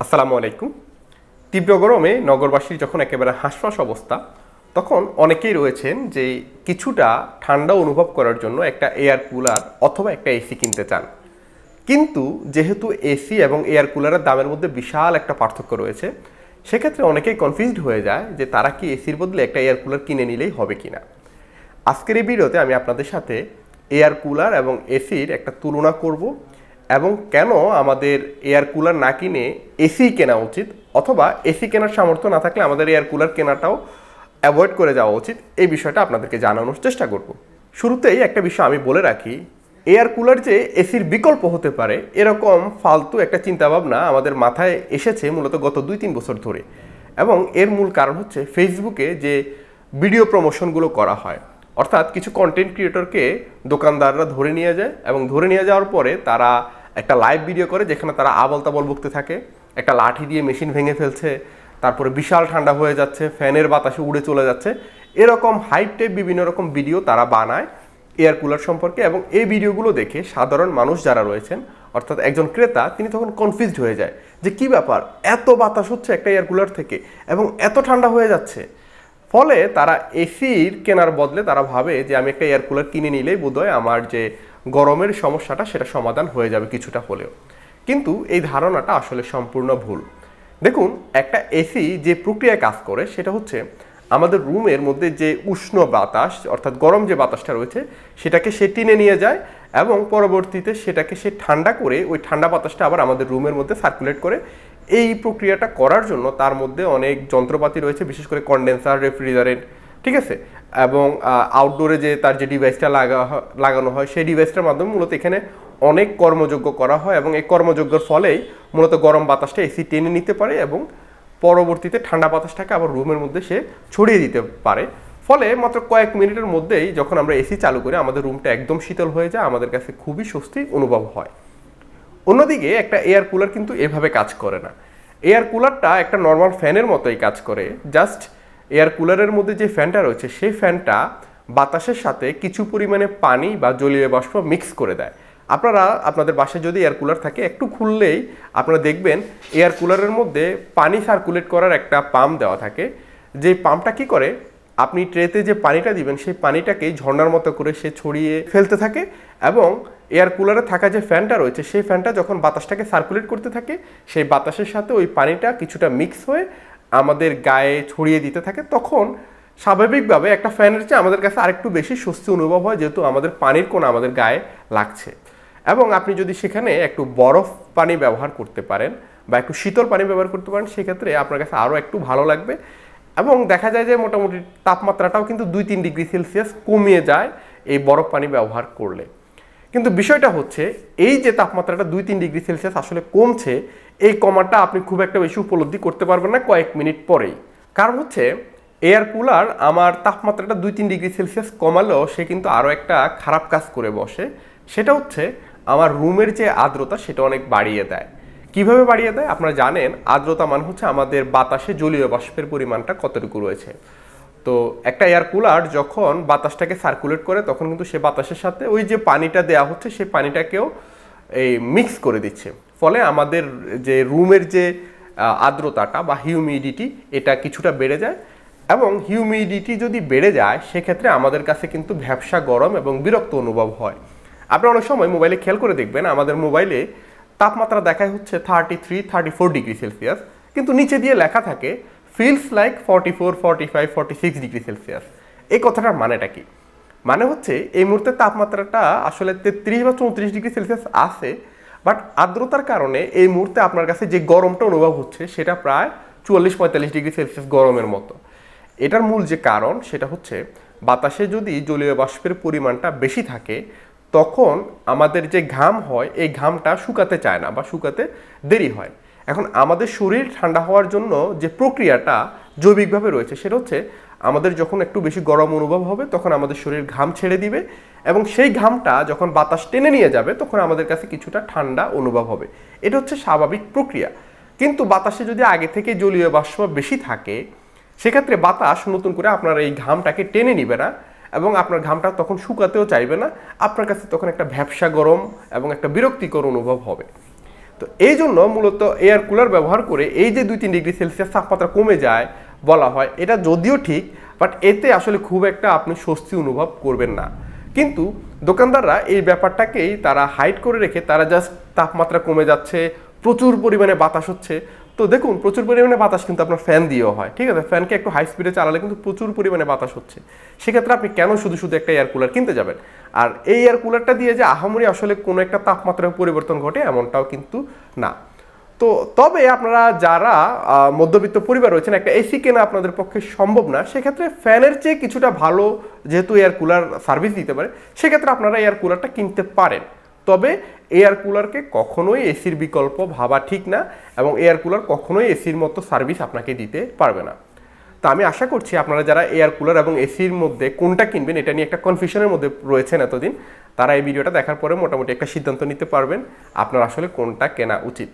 আসসালামু আলাইকুম। তীব্র গরমে নগরবাসীর যখন একেবারে হাঁসফাঁস অবস্থা, তখন অনেকেই রয়েছেন যে কিছুটা ঠান্ডা অনুভব করার জন্য একটা এয়ার কুলার অথবা একটা এসি কিনতে চান। কিন্তু যেহেতু এসি এবং এয়ার কুলারের দামের মধ্যে বিশাল একটা পার্থক্য রয়েছে, সেক্ষেত্রে অনেকেই কনফিউজড হয়ে যায় যে তারা কি এসির বদলে একটা এয়ার কুলার কিনে নিলেই হবে কিনা। আজকের এই ভিডিওতে আমি আপনাদের সাথে এয়ার কুলার এবং এসির একটা তুলনা করব এবং কেন আমাদের এয়ার কুলার না কিনে এসি কেনা উচিত অথবা এসি কেনার সামর্থ্য না থাকলে আমাদের এয়ার কুলার কেনাটাও অ্যাভয়েড করে যাওয়া উচিত? এই বিষয়টা আপনাদেরকে জানানোর চেষ্টা করব। শুরুতেই একটা বিষয় আমি বলে রাখি, এয়ার কুলার যে এসির বিকল্প হতে পারে, এরকম ফালতু একটা চিন্তাভাবনা আমাদের মাথায় এসেছে মূলত গত দুই তিন বছর ধরে। এবং এর মূল কারণ হচ্ছে ফেসবুকে যে ভিডিও প্রমোশনগুলো করা হয়। অর্থাৎ কিছু কন্টেন্ট ক্রিয়েটরকে দোকানদাররা ধরে নিয়ে যায় এবং ধরে নিয়ে যাওয়ার পরে তারা একটা লাইভ ভিডিও করে যেখানে তারা আবল তাবল বকতে থাকে, একটা লাঠি দিয়ে মেশিন ভেঙে ফেলছে, তারপরে বিশাল ঠান্ডা হয়ে যাচ্ছে, ফ্যানের বাতাসে উড়ে চলে যাচ্ছে, এরকম হাইপ টাইপ বিভিন্ন রকম ভিডিও তারা বানায় এয়ার কুলার সম্পর্কে এবং এই ভিডিওগুলো দেখে সাধারণ মানুষ যারা রয়েছেন, অর্থাৎ একজন ক্রেতা, তিনি তখন কনফিউজড হয়ে যায় যে কি ব্যাপার? এত বাতাস হচ্ছে একটা এয়ার কুলার থেকে এবং এত ঠান্ডা হয়ে যাচ্ছে। ফলে তারা এসির কেনার বদলে তারা ভাবে যে আমি একটা এয়ার কুলার কিনে নিলেই বোধহয় আমার যে গরমের সমস্যাটা সেটা সমাধান হয়ে যাবে কিছুটা হলেও। কিন্তু এই ধারণাটা আসলে সম্পূর্ণ ভুল। দেখুন, একটা এসি যে প্রক্রিয়ায় কাজ করে সেটা হচ্ছে আমাদের রুমের মধ্যে যে উষ্ণ বাতাস, অর্থাৎ গরম যে বাতাসটা রয়েছে, সেটাকে সে টেনে নিয়ে যায় এবং পরবর্তীতে সেটাকে সে ঠান্ডা করে ওই ঠান্ডা বাতাসটা আবার আমাদের রুমের মধ্যে সার্কুলেট করে এই প্রক্রিয়াটা করার জন্য তার মধ্যে অনেক যন্ত্রপাতি রয়েছে, বিশেষ করে কন্ডেন্সার রেফ্রিজারেন্ট ঠিক আছে? এবং আউটডোরে যে তার যে ডিভাইসটা লাগা লাগানো হয়, সেই ডিভাইসটার মাধ্যমে মূলত এখানে অনেক কর্মযোগ্য করা হয় এবং এই কর্মযোগ্যর ফলেই মূলত গরম বাতাসটা এসি টেনে নিতে পারে এবং পরবর্তীতে ঠান্ডা বাতাসটাকে আবার রুমের মধ্যে সে ছড়িয়ে দিতে পারে। ফলে মাত্র কয়েক মিনিটের মধ্যেই যখন আমরা এসি চালু করি আমাদের রুমটা একদম শীতল হয়ে যায়, আমাদের কাছে খুবই স্বস্তি অনুভব হয়। অন্যদিকে একটা এয়ার কুলার কিন্তু এভাবে কাজ করে না। এয়ার কুলারটা একটা নর্মাল ফ্যানের মতোই কাজ করে। জাস্ট এয়ার কুলারের মধ্যে যে ফ্যানটা রয়েছে, সেই ফ্যানটা বাতাসের সাথে কিছু পরিমাণে পানি বা জলীয় বাষ্প মিক্স করে দেয়। আপনারা, আপনাদের বাসায় যদি এয়ার কুলার থাকে, একটু খুললেই আপনারা দেখবেন এয়ার কুলারের মধ্যে পানি সার্কুলেট করার একটা পাম্প দেওয়া থাকে। যে পাম্পটা কি করে? আপনি ট্রেতে যে পানিটা দিবেন, সেই পানিটাকেই ঝর্ণার মতো করে সে ছড়িয়ে ফেলতে থাকে এবং এয়ার কুলারে থাকা যে ফ্যানটা রয়েছে, সেই ফ্যানটা যখন বাতাসটাকে সার্কুলেট করতে থাকে, সেই বাতাসের সাথে ওই পানিটা কিছুটা মিক্স হয়ে আমাদের গায়ে ছড়িয়ে দিতে থাকে। তখন স্বাভাবিকভাবে একটা ফ্যানের চেয়ে আমাদের কাছে আরেকটু বেশি স্বস্তি অনুভব হয়, যেহেতু আমাদের পানির কোণ আমাদের গায়ে লাগছে। এবং আপনি যদি সেখানে একটু বরফ পানি ব্যবহার করতে পারেন বা একটু শীতল পানি ব্যবহার করতে পারেন, সেক্ষেত্রে আপনার কাছে আরও একটু ভালো লাগবে। এবং দেখা যায় যে মোটামুটি তাপমাত্রাটাও কিন্তু দুই, তিন ডিগ্রি সেলসিয়াস কমিয়ে যায় এই বরফ পানি ব্যবহার করলে। কিন্তু বিষয়টা হচ্ছে, এই যে তাপমাত্রাটা দুই, তিন ডিগ্রি সেলসিয়াস আসলে কমছে, এই কমাটা আপনি খুব একটা বেশি উপলব্ধি করতে পারবেন না কয়েক মিনিট পরেই। কারণ হচ্ছে, এয়ার কুলার আমার তাপমাত্রাটা দুই, তিন ডিগ্রি সেলসিয়াস কমালেও সে কিন্তু আরও একটা খারাপ কাজ করে বসে। সেটা হচ্ছে, আমার রুমের যে আর্দ্রতা সেটা অনেক বাড়িয়ে দেয়। কীভাবে বাড়িয়ে দেয়? আপনারা জানেন, আর্দ্রতা মান হচ্ছে আমাদের বাতাসে জলীয় বাষ্পের পরিমাণটা কতটুকু রয়েছে। তো একটা এয়ার কুলার যখন বাতাসটাকে সার্কুলেট করে, তখন কিন্তু সে বাতাসের সাথে ওই যে পানিটা দেওয়া হচ্ছে সেই পানিটাকেও এই মিক্স করে দিচ্ছে। ফলে আমাদের যে রুমের যে আর্দ্রতাটা বা হিউমিডিটি এটা কিছুটা বেড়ে যায় এবং হিউমিডিটি যদি বেড়ে যায়, সেক্ষেত্রে আমাদের কাছে কিন্তু ভ্যাবসা গরম এবং বিরক্ত অনুভব হয়। আপনি অনেক সময় মোবাইলে খেয়াল করে দেখবেন, আমাদের মোবাইলে তাপমাত্রা দেখায় হচ্ছে thirty three thirty four degree Celsius কিন্তু নিচে দিয়ে লেখা থাকে feels like forty four forty five forty six degree Celsius এই কথাটার মানেটা কি? মানে হচ্ছে, এই মুহূর্তে তাপমাত্রাটা আসলে তেত্রিশ বা চৌত্রিশ ডিগ্রি সেলসিয়াস আছে বাট আর্দ্রতার কারণে এই মুহূর্তে আপনার কাছে যে গরমটা অনুভব হচ্ছে, সেটা প্রায় চুয়াল্লিশ, পঁয়তাল্লিশ ডিগ্রি সেলসিয়াস গরমের মতো। এটার মূল যে কারণ, সেটা হচ্ছে, বাতাসে যদি জলীয় বাষ্পের পরিমাণটা বেশি থাকে তখন আমাদের যে ঘাম হয়, এই ঘামটা শুকাতে চায় না বা শুকাতে দেরি হয়। এখন আমাদের শরীর ঠান্ডা হওয়ার জন্য যে প্রক্রিয়াটা জৈবিকভাবে রয়েছে, সেটা হচ্ছে আমাদের যখন একটু বেশি গরম অনুভব হবে, তখন আমাদের শরীর ঘাম ছেড়ে দিবে এবং সেই ঘামটা যখন বাতাস টেনে নিয়ে যাবে, তখন আমাদের কাছে কিছুটা ঠান্ডা অনুভব হবে। এটা হচ্ছে স্বাভাবিক প্রক্রিয়া। কিন্তু বাতাসে যদি আগে থেকে জলীয় বাষ্প বেশি থাকে, সেক্ষেত্রে বাতাস নতুন করে আপনার এই ঘামটাকে টেনে নিবে না। এবং আপনার ঘামটা তখন শুকাতেও চাইবে না, আপনার কাছে তখন একটা ভ্যাবসা গরম এবং একটা বিরক্তিকর অনুভব হবে। তো এই জন্য মূলত এয়ার কুলার ব্যবহার করে এই যে দুই তিন ডিগ্রি সেলসিয়াস তাপমাত্রা কমে যায় বলা হয়, এটা যদিও ঠিক বাট এতে আসলে খুব একটা আপনি স্বস্তি অনুভব করবেন না। কিন্তু দোকানদাররা এই ব্যাপারটাকেই তারা হাইড করে রেখে তারা জাস্ট তাপমাত্রা কমে যাচ্ছে, প্রচুর পরিমাণে বাতাস হচ্ছে তো দেখুন, প্রচুর পরিমাণে বাতাস কিন্তু আপনার ফ্যান দিয়েও হয়, ঠিক আছে? ফ্যানকে একটু হাই স্পিডে চালালে কিন্তু প্রচুর পরিমাণে বাতাস হচ্ছে। সেক্ষেত্রে আপনি কেন শুধু শুধু একটা এয়ার কুলার কিনতে যাবেন? আর এই এয়ার কুলারটা দিয়ে যে আহামরি আসলে কোনো একটা তাপমাত্রার পরিবর্তন ঘটে এমনটাও কিন্তু না। তো তবে আপনারা যারা মধ্যবিত্ত পরিবার রয়েছেন, একটা এসি কেনা আপনাদের পক্ষে সম্ভব না, সেক্ষেত্রে ফ্যানের চেয়ে কিছুটা ভালো যেহেতু এয়ার কুলার সার্ভিস দিতে পারে, সেক্ষেত্রে আপনারা এয়ার কুলারটা কিনতে পারেন। তবে এয়ার কুলারকে কখনোই এসির বিকল্প ভাবা ঠিক না এবং এয়ার কুলার কখনোই এসির মতো সার্ভিস আপনাকে দিতে পারবে না। তো আমি আশা করছি আপনারা যারা এয়ার কুলার এবং এসির মধ্যে কোনটা কিনবেন এটা নিয়ে একটা কনফিউশনের মধ্যে রয়েছেন এতদিন, তারা এই ভিডিওটা দেখার পরে মোটামুটি একটা সিদ্ধান্ত নিতে পারবেন আপনার আসলে কোনটা কেনা উচিত।